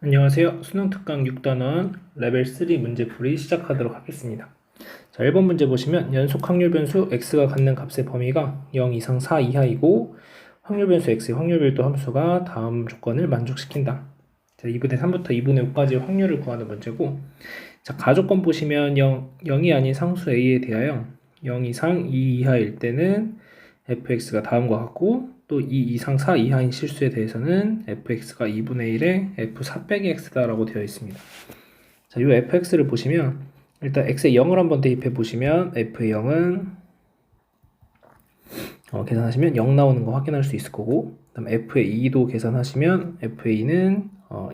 안녕하세요. 수능 특강 6단원 레벨 3 문제풀이 시작하도록 하겠습니다. 자, 1번 문제 보시면 연속 확률 변수 x가 갖는 값의 범위가 0 이상 4 이하이고 확률 변수 x의 확률 별도 함수가 다음 조건을 만족시킨다. 자, 2분의 3부터 2분의 5까지 확률을 구하는 문제고 자, 가조건 보시면 0, 0이 아닌 상수 a에 대하여 0 이상 2 이하일 때는 fx가 다음과 같고 또 2 이상 4 이하인 실수에 대해서는 fx가 2분의 1에 f4 빼기 x다 라고 되어 있습니다. 자, 이 fx를 보시면 일단 x에 0을 한번 대입해 보시면 f의 0은 어, 계산하시면 0 나오는 거 확인할 수 있을 거고 그다음 f의 2도 계산하시면 f의 2는 어,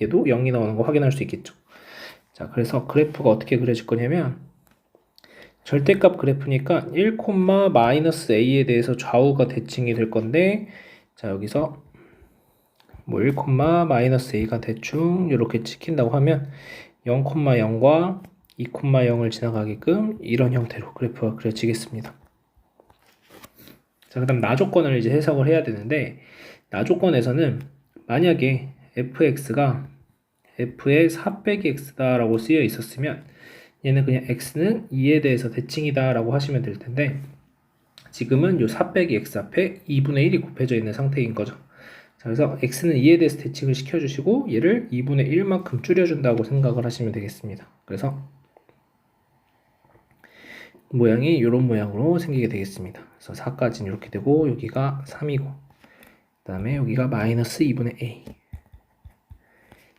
얘도 0이 나오는 거 확인할 수 있겠죠. 자, 그래서 그래프가 어떻게 그려질 거냐면 절대값 그래프니까 1, 마이너스 a에 대해서 좌우가 대칭이 될 건데 자 여기서 뭐 1, 마이너스 a가 대충 이렇게 찍힌다고 하면 0,0과 2,0을 지나가게끔 이런 형태로 그래프가 그려지겠습니다. 자, 그 다음 나 조건을 이제 해석을 해야 되는데 나 조건에서는 만약에 fx가 f의 4 빼기 x다라고 쓰여 있었으면 얘는 그냥 x는 2에 대해서 대칭이다 라고 하시면 될 텐데 지금은 요4 빼기 x 앞에 2분의 1이 곱해져 있는 상태인 거죠. 자, 그래서 x는 2에 대해서 대칭을 시켜주시고 얘를 2분의 1만큼 줄여준다고 생각을 하시면 되겠습니다. 그래서 모양이 이런 모양으로 생기게 되겠습니다. 그래서 4까지는 이렇게 되고 여기가 3이고 그 다음에 여기가 마이너스 2분의 a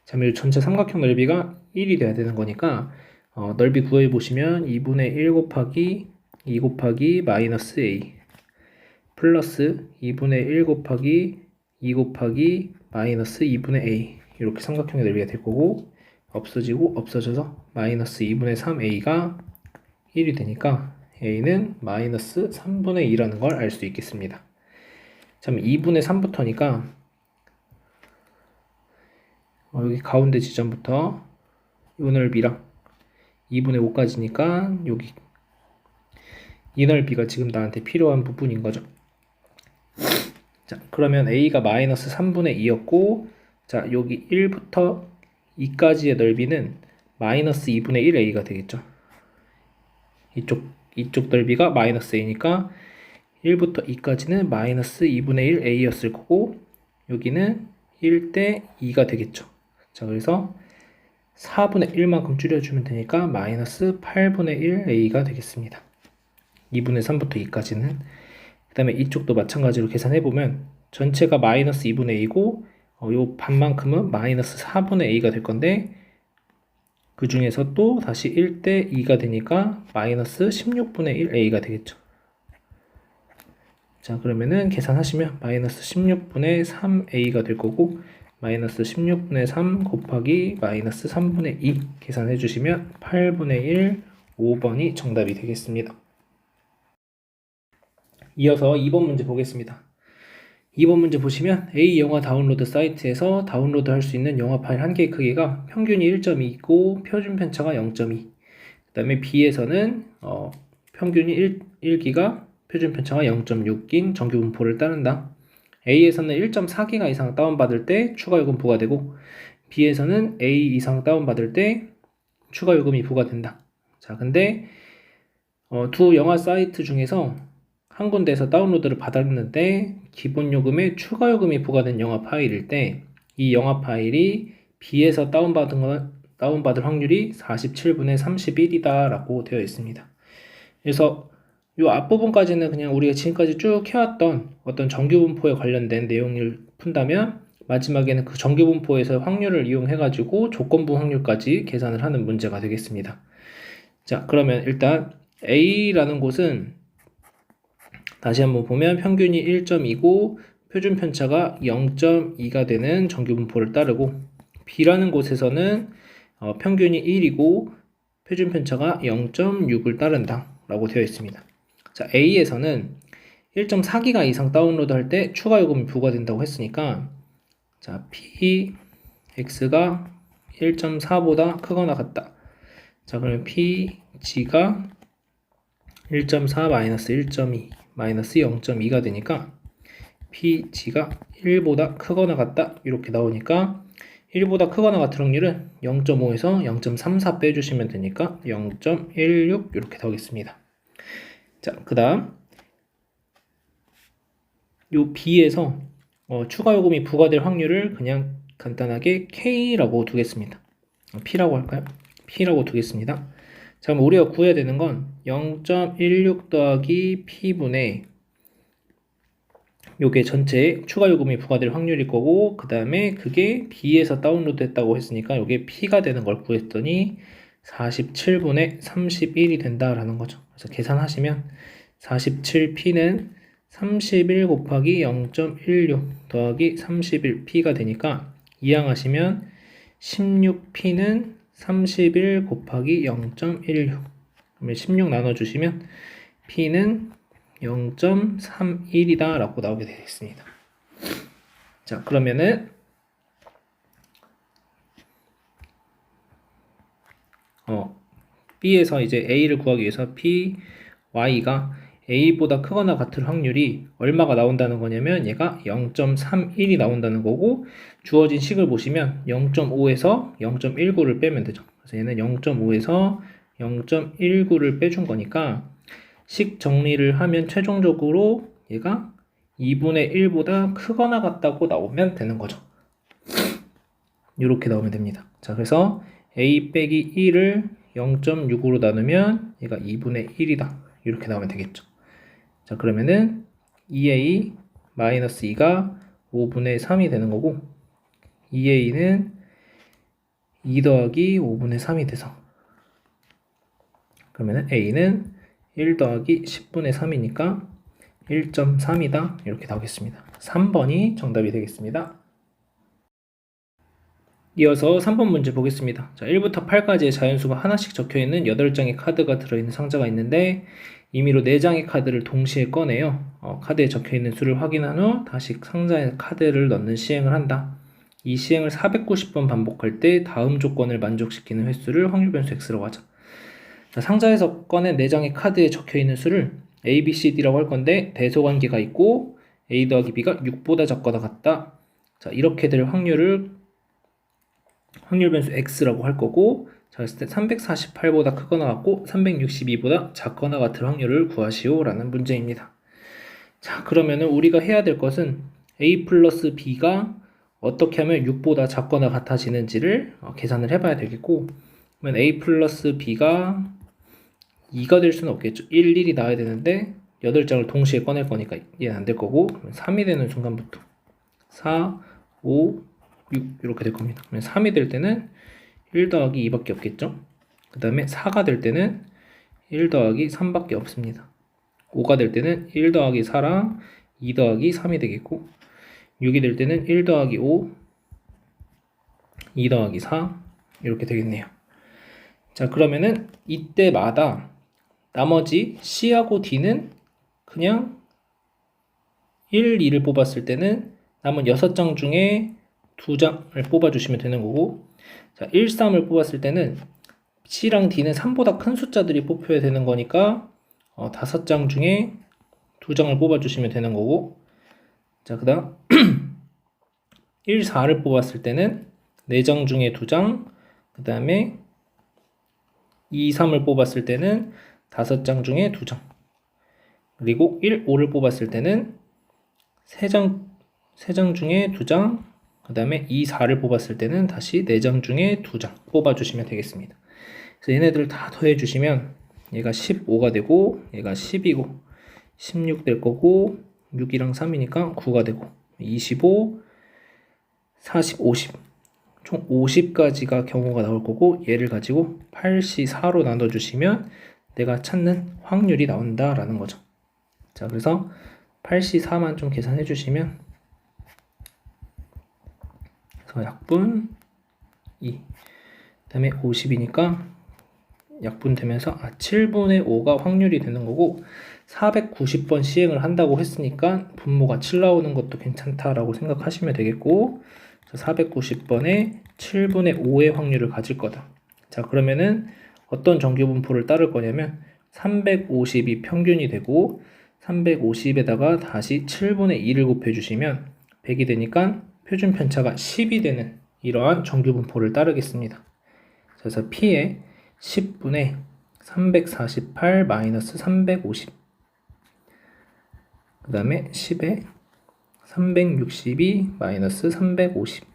자, 이 전체 삼각형 넓이가 1이 돼야 되는 거니까 어, 넓이 구해 보시면 2분의 1 곱하기 2 곱하기 마이너스 a 플러스 2분의 1 곱하기 2 곱하기 마이너스 2분의 a 이렇게 삼각형의 넓이가 될 거고 없어지고 없어져서 마이너스 2분의 3a가 1이 되니까 a는 마이너스 3분의 2라는 걸 알 수 있겠습니다. 참 2분의 3부터니까 어, 여기 가운데 지점부터 이 넓이랑 2분의 5까지니까 여기 이 넓이가 지금 나한테 필요한 부분인 거죠. 자, 그러면 a가 마이너스 3분의 2였고 자, 여기 1부터 2까지의 넓이는 마이너스 2분의 1a가 되겠죠. 이쪽 이쪽 넓이가 마이너스 a니까 1부터 2까지는 마이너스 2분의 1a였을 거고 여기는 1대 2가 되겠죠. 자, 그래서 4분의 1만큼 줄여주면 되니까 마이너스 8분의 1a가 되겠습니다. 2분의 3부터 2까지는 그 다음에 이쪽도 마찬가지로 계산해보면 전체가 마이너스 2분의 a고 어, 요 반만큼은 마이너스 4분의 a가 될 건데 그 중에서 또 다시 1대 2가 되니까 마이너스 16분의 1a가 되겠죠. 자 그러면은 계산하시면 마이너스 16분의 3a가 될 거고 마이너스 16분의 3 곱하기 마이너스 3분의 2 계산해 주시면 8분의 1, 5번이 정답이 되겠습니다. 이어서 2번 문제 보겠습니다. 2번 문제 보시면 A 영화 다운로드 사이트에서 다운로드 할 수 있는 영화 파일 한 개의 크기가 평균이 1.2고 표준 편차가 0.2. 그 다음에 B에서는 어, 평균이 1, 1기가 표준 편차가 0.6인 정규 분포를 따른다. A에서는 1.4기가 이상 다운받을 때 추가 요금 부과되고 B에서는 A 이상 다운받을 때 추가 요금이 부과된다. 자, 근데 어, 두 영화 사이트 중에서 한 군데에서 다운로드를 받았는데 기본 요금에 추가 요금이 부과된 영화 파일일 때 이 영화 파일이 B에서 다운받은 건 다운받을 확률이 47분의 31이다라고 되어 있습니다. 그래서 이 앞부분까지는 그냥 우리가 지금까지 쭉 해왔던 어떤 정규분포에 관련된 내용을 푼다면 마지막에는 그 정규분포에서 확률을 이용해가지고 조건부 확률까지 계산을 하는 문제가 되겠습니다. 자, 그러면 일단 A라는 곳은 다시 한번 보면 평균이 1.2고 표준 편차가 0.2가 되는 정규분포를 따르고 B라는 곳에서는 어, 평균이 1이고 표준 편차가 0.6을 따른다 라고 되어 있습니다. 자, A에서는 1.4기가 이상 다운로드 할 때 추가 요금이 부과된다고 했으니까 자, P, X가 1.4보다 크거나 같다. 자, 그러면 P, G가 1.4 마이너스 1.2 마이너스 0.2가 되니까 P, G가 1보다 크거나 같다. 이렇게 나오니까 1보다 크거나 같은 확률은 0.5에서 0.34 빼주시면 되니까 0.16 이렇게 나오겠습니다. 자, 그 다음 요 B에서 어, 추가 요금이 부과될 확률을 그냥 간단하게 K라고 두겠습니다. 어, P라고 할까요? P라고 두겠습니다. 자, 그럼 우리가 구해야 되는 건 0.16 더하기 P분의 요게 전체 추가 요금이 부과될 확률일 거고 그 다음에 그게 B에서 다운로드 했다고 했으니까 요게 P가 되는 걸 구했더니 47분의 31이 된다라는 거죠. 그래서 계산하시면 47P는 31 곱하기 0.16 더하기 31P가 되니까 이항하시면 16P는 31 곱하기 0.16 그러면 16 나눠주시면 P는 0.31이다 라고 나오게 되겠습니다. 자 그러면은 어, B에서 이제 A를 구하기 위해서 P, Y가 A보다 크거나 같을 확률이 얼마가 나온다는 거냐면 얘가 0.31이 나온다는 거고 주어진 식을 보시면 0.5에서 0.19를 빼면 되죠. 그래서 얘는 0.5에서 0.19를 빼준 거니까 식 정리를 하면 최종적으로 얘가 2분의 1보다 크거나 같다고 나오면 되는 거죠. 이렇게 나오면 됩니다. 자, 그래서 a 빼기 1을 0.6으로 나누면 얘가 2분의 1이다. 이렇게 나오면 되겠죠. 자, 그러면은 2a 마이너스 2가 5분의 3이 되는 거고 2a는 2 더하기 5분의 3이 돼서 그러면은 a는 1 더하기 10분의 3이니까 1.3이다. 이렇게 나오겠습니다. 3번이 정답이 되겠습니다. 이어서 3번 문제 보겠습니다. 자, 1부터 8까지의 자연수가 하나씩 적혀 있는 8장의 카드가 들어있는 상자가 있는데 임의로 4장의 카드를 동시에 꺼내요. 어, 카드에 적혀 있는 수를 확인한 후 다시 상자에 카드를 넣는 시행을 한다. 이 시행을 490번 반복할 때 다음 조건을 만족시키는 횟수를 확률 변수 x라고 하죠. 자, 상자에서 꺼낸 4장의 카드에 적혀 있는 수를 A, B, C, D라고 할 건데 대소 관계가 있고 A 더하기 B가 6보다 작거나 같다. 자, 이렇게 될 확률을 확률 변수 x라고 할 거고 자, 했을 때 348보다 크거나 같고 362보다 작거나 같을 확률을 구하시오 라는 문제입니다. 자, 그러면은 우리가 해야 될 것은 a 플러스 b가 어떻게 하면 6보다 작거나 같아지는지를 어, 계산을 해봐야 되겠고 그러면 a 플러스 b가 2가 될 수는 없겠죠. 1, 1이 나와야 되는데 8장을 동시에 꺼낼 거니까 얘는 안 될 거고 3이 되는 순간부터 4, 5, 6 이렇게 될 겁니다. 그러면 3이 될 때는 1 더하기 2밖에 없겠죠. 그 다음에 4가 될 때는 1 더하기 3밖에 없습니다. 5가 될 때는 1 더하기 4랑 2 더하기 3이 되겠고 6이 될 때는 1 더하기 5, 2 더하기 4 이렇게 되겠네요. 자 그러면은 이때마다 나머지 C하고 D는 그냥 1, 2를 뽑았을 때는 남은 6장 중에 2장을 뽑아주시면 되는 거고 자, 1, 3을 뽑았을 때는 C랑 D는 3보다 큰 숫자들이 뽑혀야 되는 거니까 어, 5장 중에 2장을 뽑아주시면 되는 거고 자, 그 다음 1, 4를 뽑았을 때는 4장 중에 2장 그 다음에 2, 3을 뽑았을 때는 5장 중에 2장. 그리고 1, 5를 뽑았을 때는 3장, 3장 중에 2장 그 다음에 2, 4를 뽑았을 때는 다시 4장 중에 2장 뽑아주시면 되겠습니다. 그래서 얘네들을 다 더해주시면 얘가 15가 되고 얘가 10이고 16 될 거고 6이랑 3이니까 9가 되고 25, 40, 50. 총 50가지가 경우가 나올 거고 얘를 가지고 8시 4로 나눠주시면 내가 찾는 확률이 나온다라는 거죠. 자, 그래서 8시 4만 좀 계산해 주시면 그래서 약분 2 그다음에 50이니까 약분 되면서 아 7분의 5가 확률이 되는 거고 490번 시행을 한다고 했으니까 분모가 7 나오는 것도 괜찮다라고 생각하시면 되겠고 490번에 7분의 5의 확률을 가질 거다. 자 그러면은 어떤 정규 분포를 따를 거냐면 350이 평균이 되고 350에다가 다시 7분의 2를 곱해주시면 100이 되니까 표준 편차가 10이 되는 이러한 정규 분포를 따르겠습니다. 그래서 P의 10분의 348 마이너스 350. 그 다음에 10에 362 마이너스 350.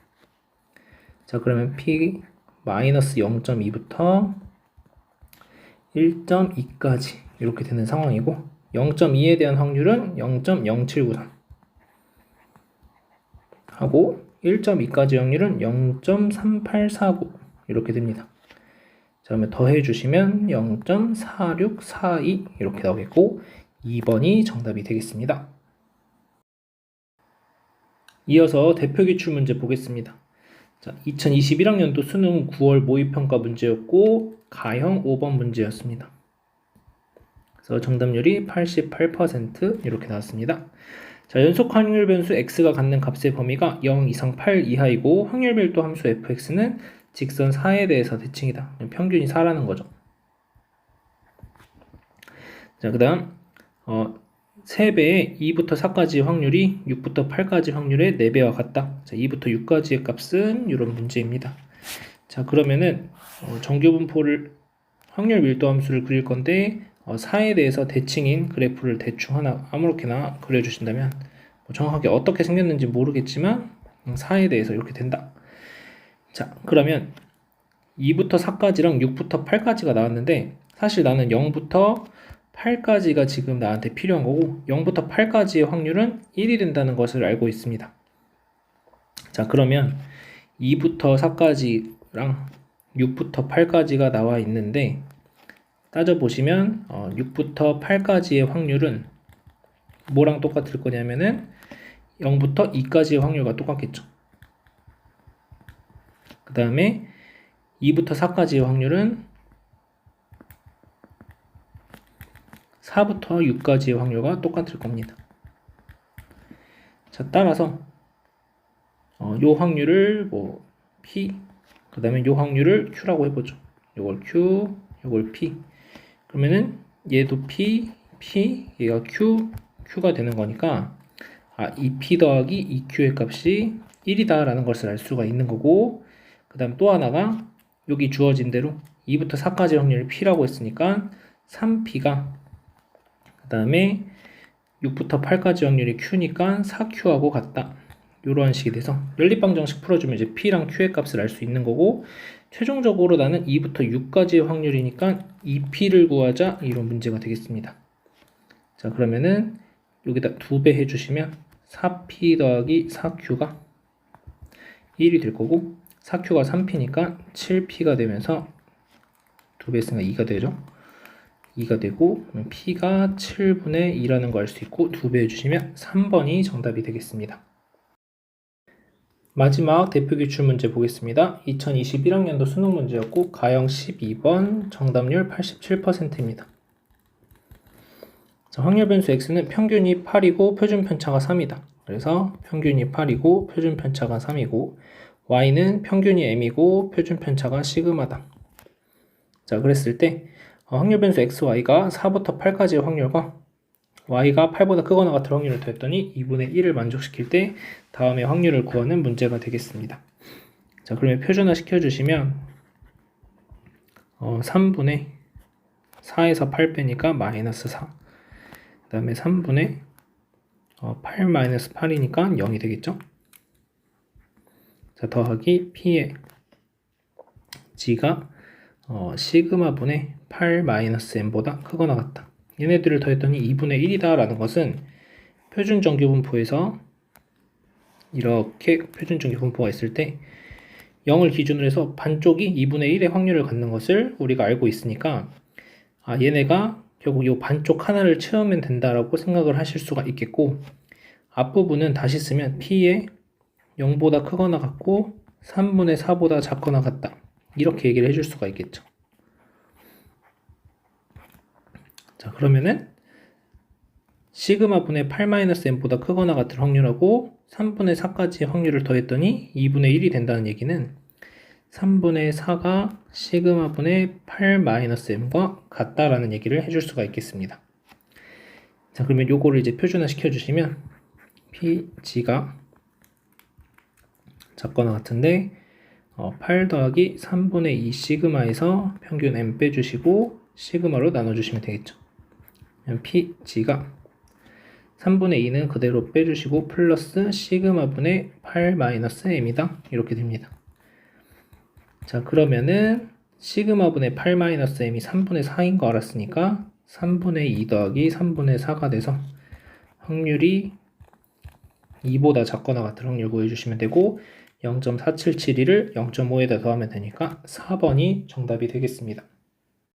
자, 그러면 P 마이너스 0.2부터 1.2까지 이렇게 되는 상황이고 0.2에 대한 확률은 0.079다. 하고 1.2까지 확률은 0.3849 이렇게 됩니다. 자, 그러면 더해 주시면 0.4642 이렇게 나오겠고 2번이 정답이 되겠습니다. 이어서 대표 기출 문제 보겠습니다. 자, 2021학년도 수능 9월 모의평가 문제였고 가형 5번 문제였습니다. 그래서 정답률이 88% 이렇게 나왔습니다. 자, 연속 확률 변수 x가 갖는 값의 범위가 0 이상 8 이하이고 확률 별도 함수 fx는 직선 4에 대해서 대칭이다. 평균이 4라는 거죠. 자, 그다음 어 3배의 2부터 4까지 확률이 6부터 8까지 확률의 4배와 같다. 자, 2부터 6까지의 값은 이런 문제입니다. 자, 그러면은 어, 정규분포를 확률 밀도 함수를 그릴 건데 어, 4에 대해서 대칭인 그래프를 대충 하나 아무렇게나 그려주신다면 뭐 정확하게 어떻게 생겼는지 모르겠지만 4에 음, 대해서 이렇게 된다. 자, 그러면 2부터 4까지랑 6부터 8까지가 나왔는데 사실 나는 0부터 8까지가 지금 나한테 필요한 거고 0부터 8까지의 확률은 1이 된다는 것을 알고 있습니다. 자, 그러면 2부터 4까지랑 6부터 8까지가 나와 있는데 따져보시면 어, 6부터 8까지의 확률은 뭐랑 똑같을 거냐면은 0부터 2까지의 확률과 똑같겠죠. 그 다음에 2부터 4까지의 확률은 4부터 6까지의 확률과 똑같을 겁니다. 자, 따라서 어, 요 확률을 뭐 P 그 다음에 요 확률을 Q라고 해보죠. 요걸 Q, 요걸 P 그러면은 얘도 P, P, 얘가 Q, Q가 되는 거니까 아, 이 P 더하기 이 Q의 값이 1이다 라는 것을 알 수가 있는 거고 그 다음 또 하나가 여기 주어진 대로 2부터 4까지 확률이 P라고 했으니까 3P가 그 다음에 6부터 8까지 확률이 Q니까 4Q하고 같다. 이러한 식이 돼서 연립방정식 풀어주면 이제 P랑 Q의 값을 알 수 있는 거고 최종적으로 나는 2부터 6까지의 확률이니까 2P를 구하자 이런 문제가 되겠습니다. 자 그러면은 여기다 2배 해주시면 4P 더하기 4Q가 1이 될 거고 4Q가 3P니까 7P가 되면서 2배 했으니까 2가 되죠. 2가 되고 P가 7분의 2라는 거알수 있고 2배 해주시면 3번이 정답이 되겠습니다. 마지막 대표 기출 문제 보겠습니다. 2021학년도 수능 문제였고 가형 12번 정답률 87%입니다. 자, 확률 변수 x는 평균이 8이고 표준 편차가 3이다. 그래서 평균이 8이고 표준 편차가 3이고 y는 평균이 m이고 표준 편차가 시그마다. 자, 그랬을 때 어, 확률 변수 x, y가 4부터 8까지의 확률과 y가 8보다 크거나 같은 확률을 더했더니 2분의 1을 만족시킬 때 다음의 확률을 구하는 문제가 되겠습니다. 자, 그러면 표준화 시켜주시면 어, 3분의 4에서 8 빼니까 마이너스 4. 그 다음에 3분의 어, 8 마이너스 8이니까 0이 되겠죠? 자, 더하기 P의 G가 어, 시그마 분의 8 마이너스 M보다 크거나 같다. 얘네들을 더했더니 2분의 1이다 라는 것은 표준 정규분포에서 이렇게 표준 정규분포가 있을 때 0을 기준으로 해서 반쪽이 2분의 1의 확률을 갖는 것을 우리가 알고 있으니까 아 얘네가 결국 이 반쪽 하나를 채우면 된다라고 생각을 하실 수가 있겠고 앞부분은 다시 쓰면 P의 0보다 크거나 같고 3분의 4보다 작거나 같다. 이렇게 얘기를 해줄 수가 있겠죠 자, 그러면은 시그마 분의 8-m보다 크거나 같을 확률하고 3분의 4까지의 확률을 더했더니 2분의 1이 된다는 얘기는 3분의 4가 시그마 분의 8-m과 같다라는 얘기를 해줄 수가 있겠습니다. 자, 그러면 요거를 이제 표준화 시켜주시면 PG가 작거나 같은데 어, 8 더하기 3분의 2 시그마에서 평균 m 빼주시고 시그마로 나눠주시면 되겠죠. 그럼 p g가 3분의 2는 그대로 빼주시고 플러스 시그마분의 8 마이너스 m이다. 이렇게 됩니다. 자 그러면은 시그마분의 8 마이너스 m이 3분의 4인 거 알았으니까 3분의 2 더하기 3분의 4가 돼서 확률이 2보다 작거나 같은 확률 구해주시면 되고 0.4772를 0.5에다 더하면 되니까 4번이 정답이 되겠습니다.